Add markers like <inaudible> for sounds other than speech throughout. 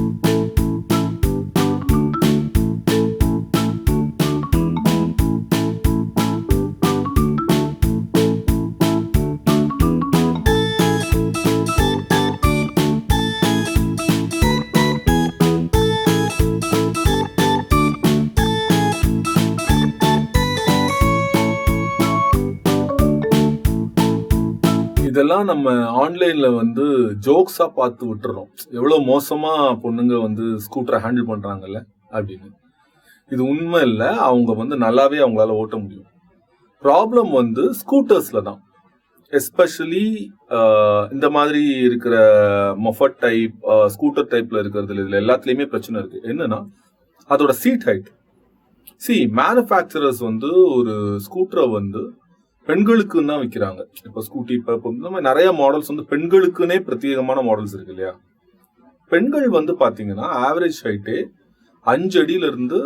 you. இதெல்லாம் நம்ம ஆன்லைன்ல வந்து ஜோக்ஸா பார்த்து விட்டுறோம். எவ்வளவு மோசமா பொண்ணுங்க வந்து ஸ்கூட்டரை ஹேண்டில் பண்றாங்கல்ல அப்படின்னு. இது உண்மை இல்லை. அவங்க வந்து நல்லாவே அவங்களால ஓட்ட முடியும். ப்ராப்ளம் வந்து ஸ்கூட்டர்ஸ்ல தான். எஸ்பெஷலி இந்த மாதிரி இருக்கிற மொஃபட் டைப் ஸ்கூட்டர் டைப்ல இருக்கிறதுல இதுல எல்லாத்துலயுமே பிரச்சனை இருக்கு. என்னன்னா அதோட சீட் ஹைட் சி மேனுஃபேக்சரர்ஸ் வந்து ஒரு ஸ்கூட்டரை வந்து பெண்களுக்குன்னு தான் விற்கிறாங்க இப்போ ஸ்கூட்டி இப்போ இப்போ இந்த மாதிரி நிறைய மாடல்ஸ் வந்து பெண்களுக்குன்னே பிரத்யேகமான மாடல்ஸ் இருக்கு இல்லையா? பெண்கள் வந்து பார்த்தீங்கன்னா ஆவரேஜ் ஹைட்டே அஞ்சு அடியிலிருந்து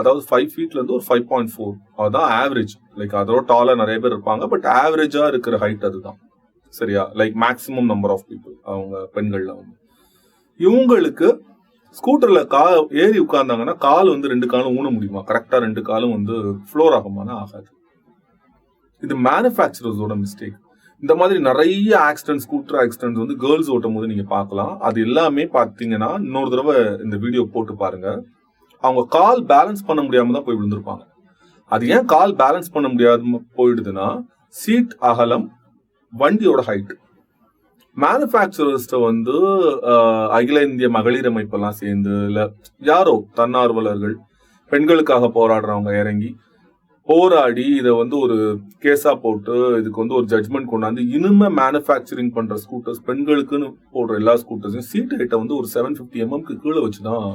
அதாவது ஃபைவ் ஃபீட்லேருந்து ஒரு ஃபைவ் பாயிண்ட் ஃபோர் அதுதான் ஆவரேஜ் லைக் அதோட டாலாக நிறைய பேர் இருப்பாங்க. பட் ஆவரேஜாக இருக்கிற ஹைட் அதுதான். சரியா? Like maximum number of people அவங்க பெண்களில் வந்து. இவங்களுக்கு ஸ்கூட்டரில் கா ஏறி உட்கார்ந்தாங்கன்னா கால் வந்து ரெண்டு காலும் ஊன முடியுமா? கரெக்டாக ரெண்டு காலும் வந்து ஃப்ளோர் ஆகுமானா ஆகாது. இது மேனுஃபேக்சரர்ஸோட மிஸ்டேக் இந்த மாதிரி நிறைய ஆக்சிடென்ட்ஸ் ஸ்கூட்டர் ஆக்சிடென்ட்ஸ் வந்து கேர்ள்ஸ் ஓட்டும் போது நீங்க பார்க்கலாம். அது எல்லாமே பார்த்தீங்கன்னா இன்னொரு தடவை இந்த வீடியோ போட்டு பாருங்க. அவங்க கால் பேலன்ஸ் பண்ண முடியாம தான் போய் விழுந்திருப்பாங்க. அது ஏன் கால் பேலன்ஸ் பண்ண முடியாம போயிடுதுன்னா சீட் அகலம் வண்டியோட ஹைட் மேனுஃபேக்சரர்ஸ்ட வந்து அகில இந்திய மகளிர் அமைப்பெல்லாம் சேர்ந்து இல்லை யாரோ தன்னார்வலர்கள் பெண்களுக்காக போராடுறவங்க இறங்கி போராடி இதை வந்து ஒரு கேஸா போட்டு இதுக்கு வந்து ஒரு ஜட்மெண்ட் கொண்டாந்து இனிமே மேனுஃபேக்சரிங் பண்ற ஸ்கூட்டர்ஸ் பெண்களுக்குன்னு போடுற எல்லா ஸ்கூட்டர்ஸையும் சீட் ஹைட்டை வந்து ஒரு செவன் ஃபிஃப்டி எம்எம்க்கு கீழே வச்சுதான்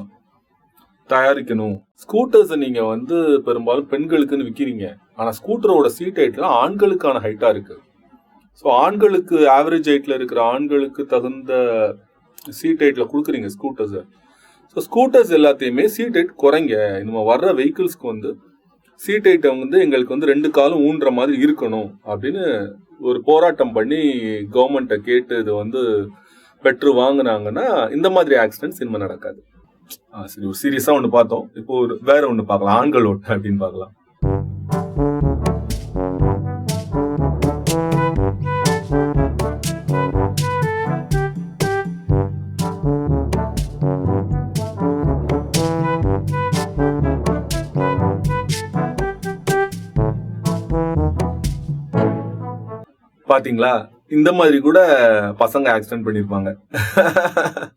தயாரிக்கணும். ஸ்கூட்டர்ஸ் நீங்க வந்து பெரும்பாலும் பெண்களுக்குன்னு விற்கிறீங்க ஆனா ஸ்கூட்டரோட சீட் ஹைட்லாம் ஆண்களுக்கான ஹைட்டா இருக்கு. ஸோ ஆண்களுக்கு ஆவரேஜ் ஹைட்ல இருக்கிற ஆண்களுக்கு தகுந்த சீட் ஹைட்ல கொடுக்குறீங்க ஸ்கூட்டர்ஸை ஸோ ஸ்கூட்டர்ஸ் எல்லாத்தையுமே சீட் ஹைட் குறைங்க. நம்ம வர்ற வெஹிக்கிள்ஸ்க்கு வந்து சீட் ஐட்டம் வந்து எங்களுக்கு வந்து ரெண்டு காலும் ஊன்ற மாதிரி இருக்கணும் அப்படின்னு ஒரு போராட்டம் பண்ணி கவர்மெண்ட்டை கேட்டு இது வந்து பெற்று வாங்குனாங்கன்னா இந்த மாதிரி ஆக்சிடென்ட் சினிமா நடக்காது. ஆ, சரி ஒரு சீரியஸாக ஒன்று பார்த்தோம். இப்போ ஒரு வேற ஒன்று பார்க்கலாம். ஆண்கள் ஓட்டு அப்படின்னு பார்க்கலாம். பாத்தீங்களா? இந்த மாதிரி கூட பசங்க ஆக்சிடென்ட் பண்ணிருப்பாங்க. <laughs>